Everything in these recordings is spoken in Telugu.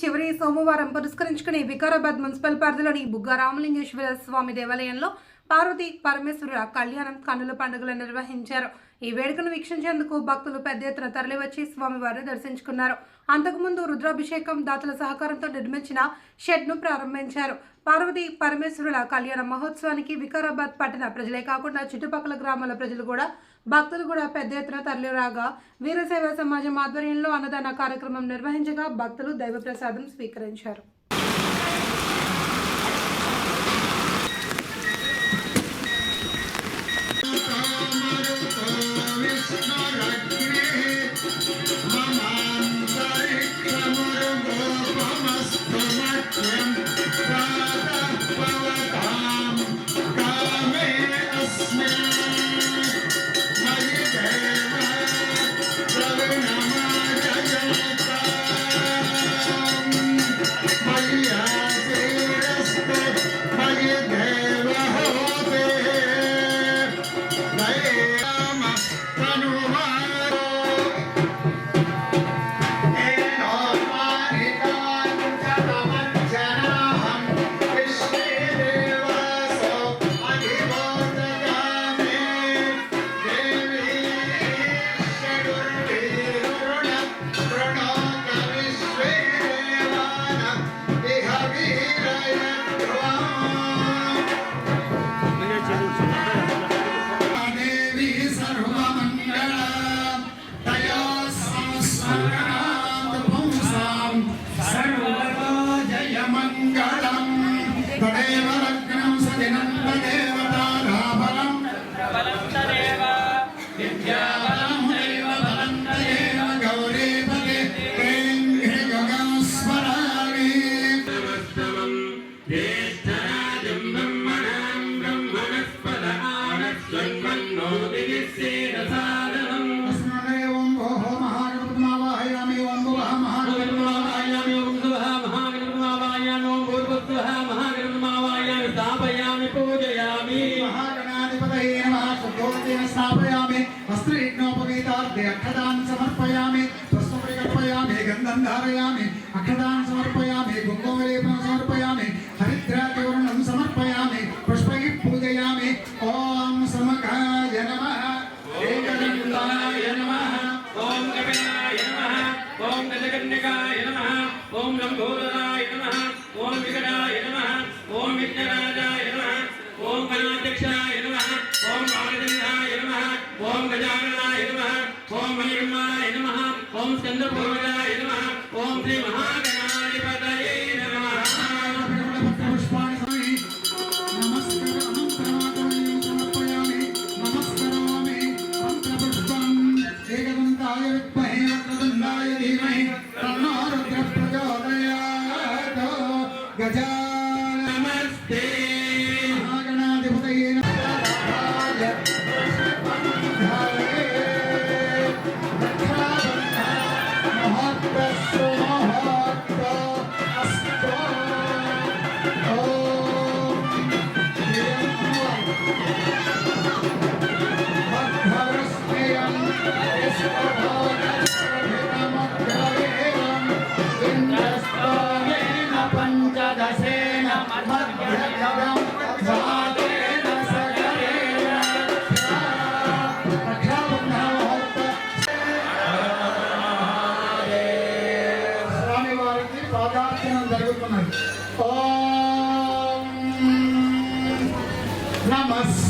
చివరి సోమవారం పురస్కరించుకుని వికారాబాద్ మున్సిపల్ పరిధిలోని బుగ్గ రామలింగేశ్వర స్వామి దేవాలయంలో పార్వతి పరమేశ్వరుల కళ్యాణం కన్నుల పండుగలు నిర్వహించారు. ఈ వేడుకను వీక్షించేందుకు భక్తులు పెద్ద ఎత్తున తరలివచ్చి స్వామివారిని దర్శించుకున్నారు. అంతకుముందు రుద్రాభిషేకం దాతల సహకారంతో నిర్మించిన షెడ్ను ప్రారంభించారు. పార్వతి పరమేశ్వరుల కళ్యాణ మహోత్సవానికి వికారాబాద్ పట్టణ ప్రజలే కాకుండా చుట్టుపక్కల గ్రామాల ప్రజలు కూడా భక్తులు కూడా పెద్ద ఎత్తున తరలిరాగా వీరసేవ సమాజం ఆధ్వర్యంలో అన్నదాన కార్యక్రమం నిర్వహించగా భక్తులు దైవ ప్రసాదం స్వీకరించారు. శాస్త్రేణోపవేతార్థే అక్షదాన్ని సమర్పయామి త్వస్వపరికల్పయామి గంధం ధారయామి అక్షదాన్ని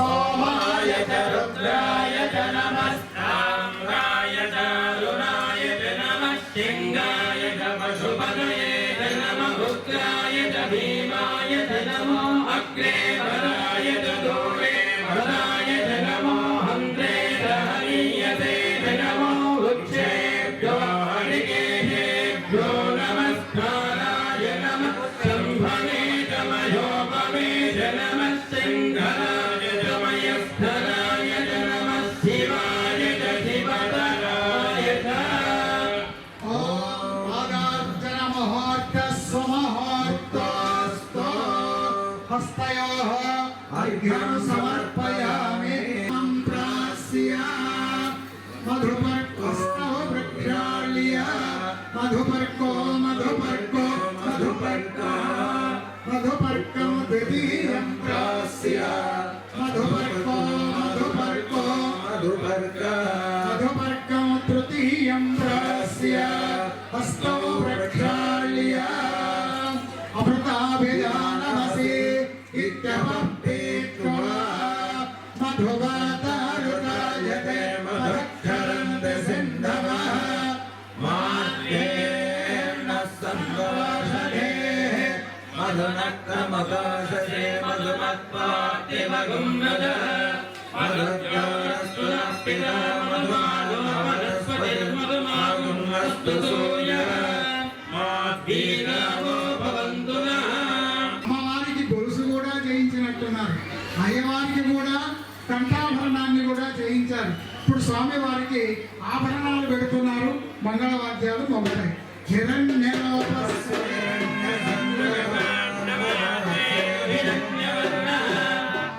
सोमाय च रुद्राय च नमस्ताम्राय च रुणाय च नमः मधुपर्को मधुपर्को मधुपर्का। मधुपर्कं द्वितीयं प्रास्य అమ్మవారికి గొలుసు కూడా చేయించినట్టున్నారు. అయ్యవారికి కూడా కంఠాభరణాన్ని కూడా జయించారు ఇప్పుడు స్వామి వారికి ఆభరణాలు పెడుతున్నారు. మంగళవాద్యాలు మొదలై హిరణ్య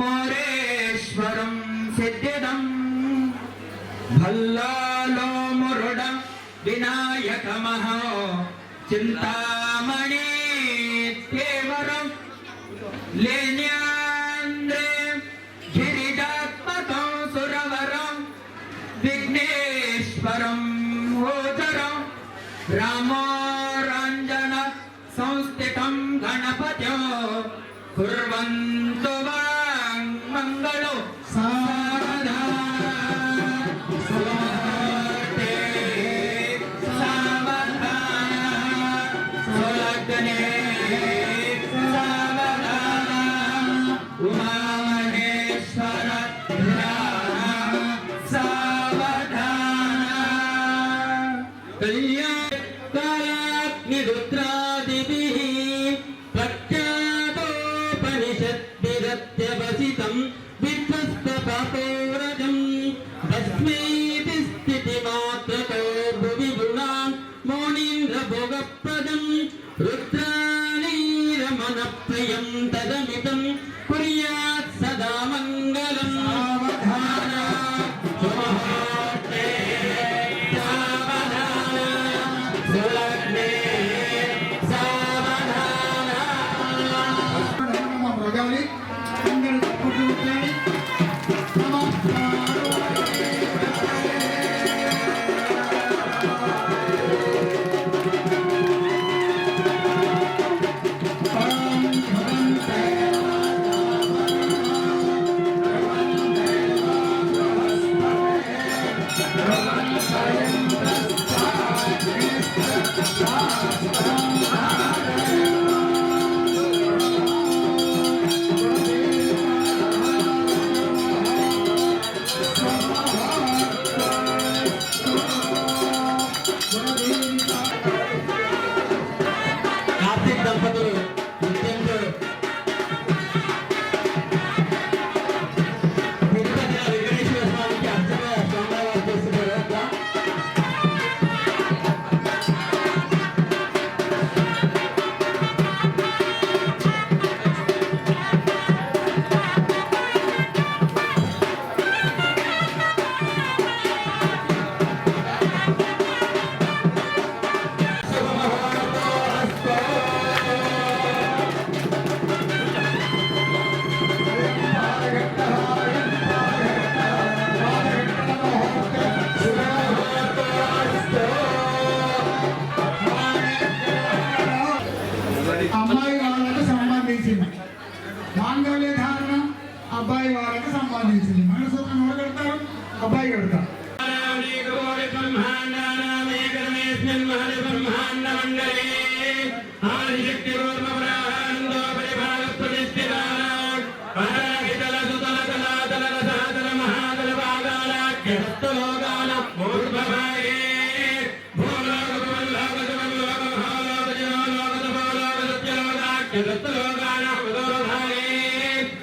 मोरेश्वरं सिद्धिदं भल्लालो मुरुडं विनायकमहो चिन्तामणि केवरं लेन्या నీ Rudra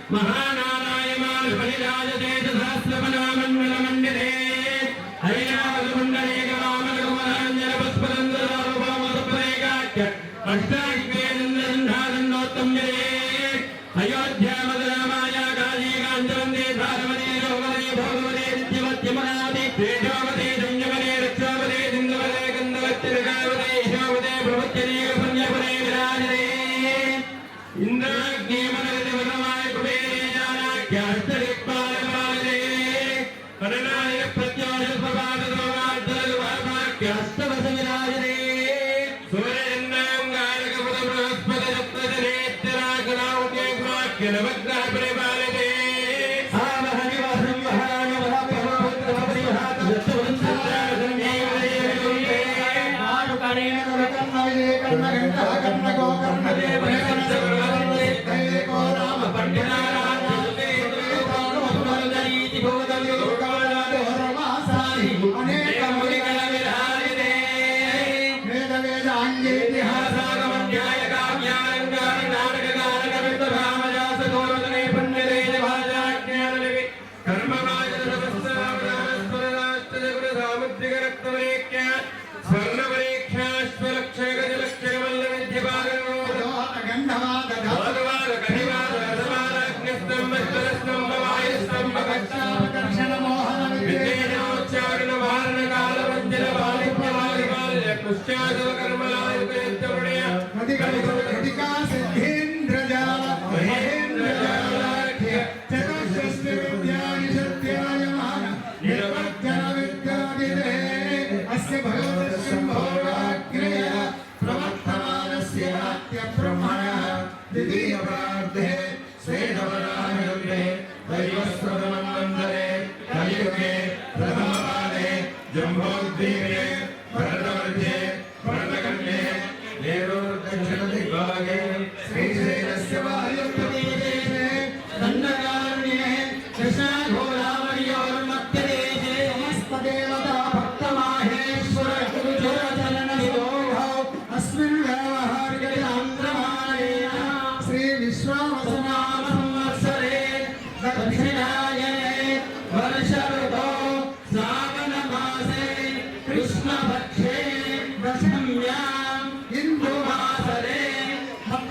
Maran.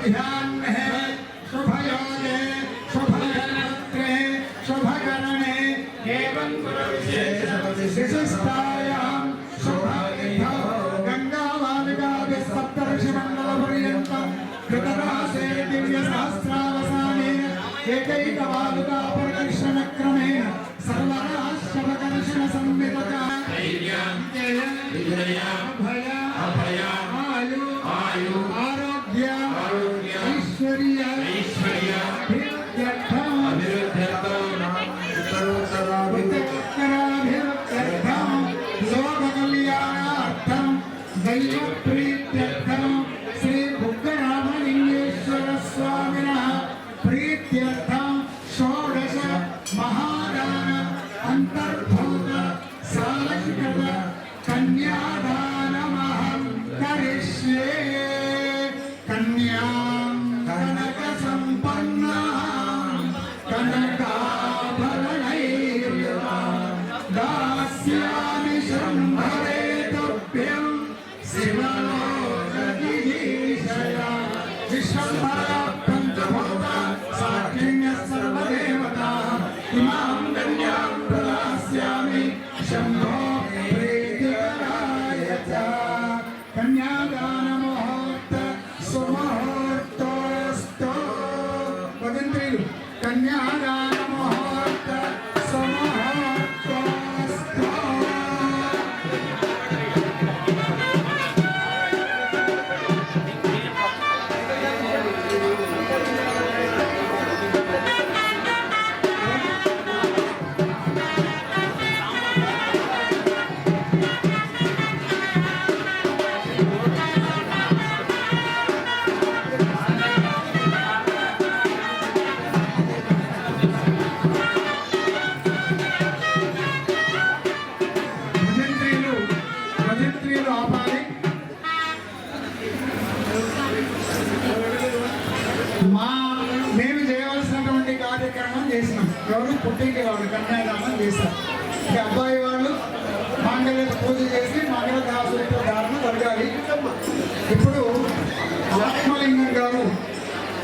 we.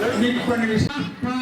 Big Prime Minister.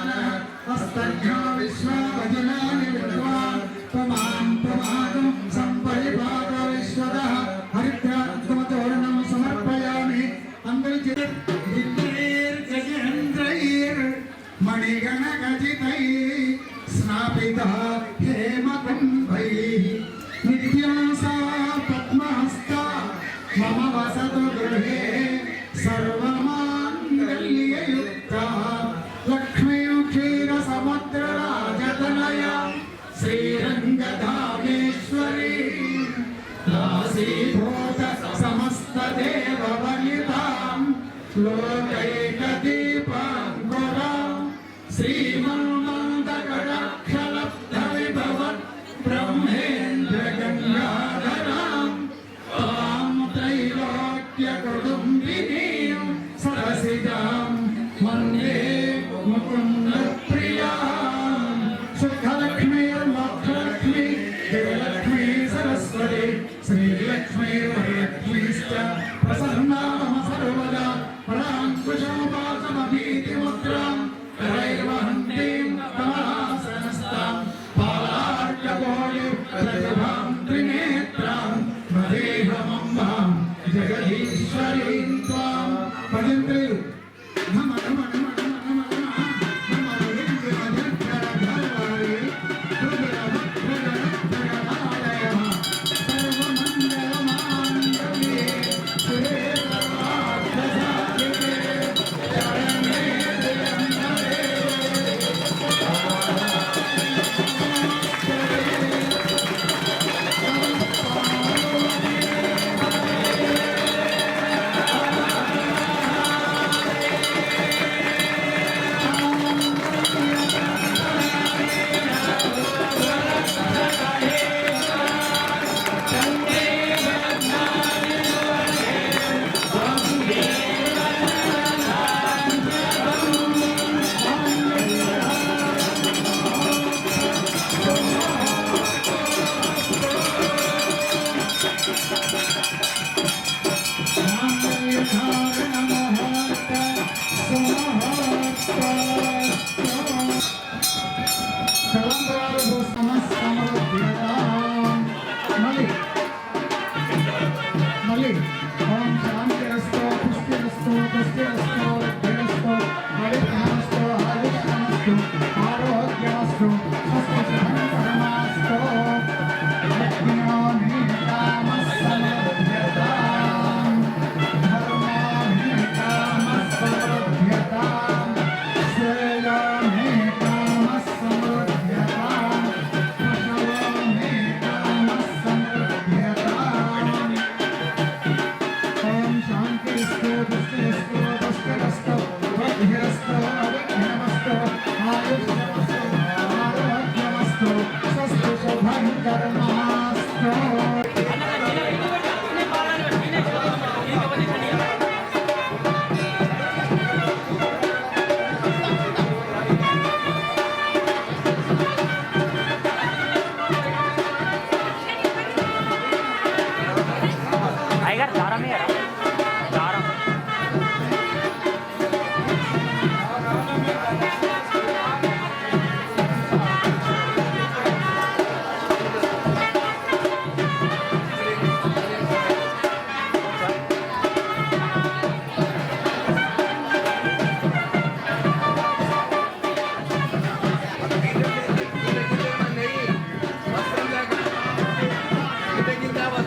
అస్తర్ఘా విశ్వవజనాని విద్వాన్ త్వమాం త్వమాగం సంపరిభాగ విశ్వద హరిద్రాత్మతోరణం సమర్పయామి అందరి మణిగణ గజితై స్నాపిత Lord, I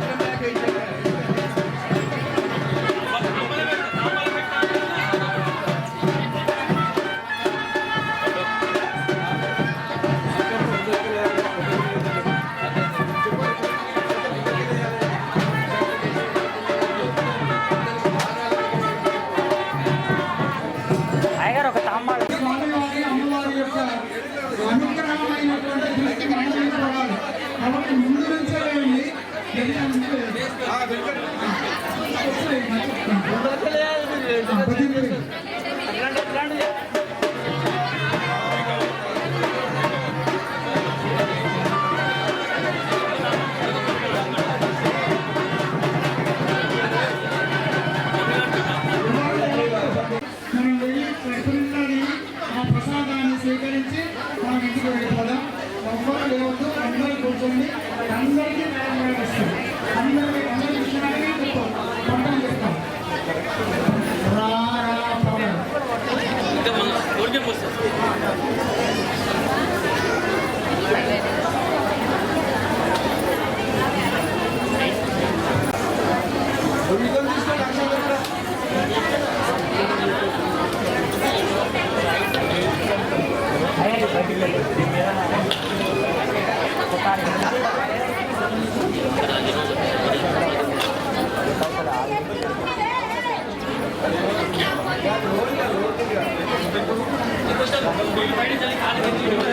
Welcome back,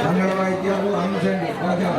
మంగళ వాయిద్యాలు వాయించండి బాగా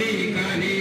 విడబాసి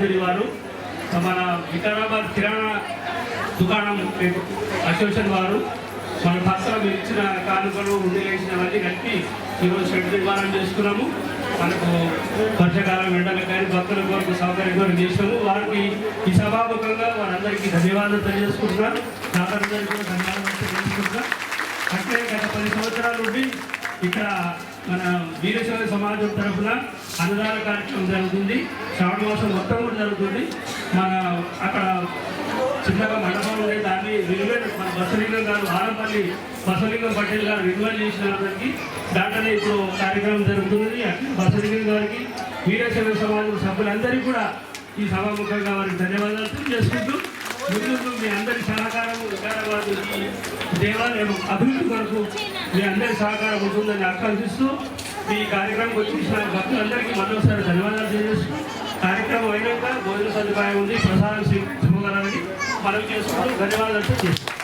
డెంటల్ వారు. మన వికారాబాద్ కిరాణా దుకాణం అసోసియేషన్ వారు. మన పర్సనం ఇచ్చిన కానుకలు ఉండేసినవన్నీ కలిపి ఈరోజు షెడ్ నిర్మాణం చేసుకున్నాము. మనకు వర్షాకాలం ఎండల కానీ భక్తుల కొరకు సౌకర్యం కొరకు చేసినాము వారికి ఈ సభాముఖంగా వారందరికీ ధన్యవాదాలు తెలియజేసుకుంటున్నాను. నాకందరికీ కూడా ధన్యవాదాలు తెలియజేసుకుంటున్నాను. అట్లే గత పది సంవత్సరాల నుండి ఇక్కడ మన వీరేశ్వర సమాజం తరఫున అన్నదాన కార్యక్రమం జరుగుతుంది. శ్రావణ మాసం మొత్తం కూడా జరుగుతుంది. మన అక్కడ చిన్నగా మండపం ఉండే దాన్ని రిన్యూవల్ మన బసలింగం గారు ఆరంపల్లి బసలింగం పటేల్ గారు రిన్యూవల్ చేసిన దానికి దాంట్లోనే ఇప్పుడు కార్యక్రమం జరుగుతుంది బసలింగం గారికి వీరేశ్వర సమాజం సభ్యులందరికీ కూడా ఈ సభాముఖంగా వారికి ధన్యవాదాలు తెలియజేసుకుంటూ ముందు మీ అందరి సహకారం వికారాబాద్ దేవాలయం అభివృద్ధి కొరకు మీ అందరి సహకారం ఉంటుందని ఆకాంక్షిస్తూ ఈ కార్యక్రమం వచ్చేసిన భక్తులందరికీ మరోసారి ధన్యవాదాలు తెలియజేస్తూ కార్యక్రమం అయినాక భోజన సదుపాయం ఉంది. ప్రసాదం శుభకరాలని మనం చేసుకుంటూ ధన్యవాదాలు చేస్తాం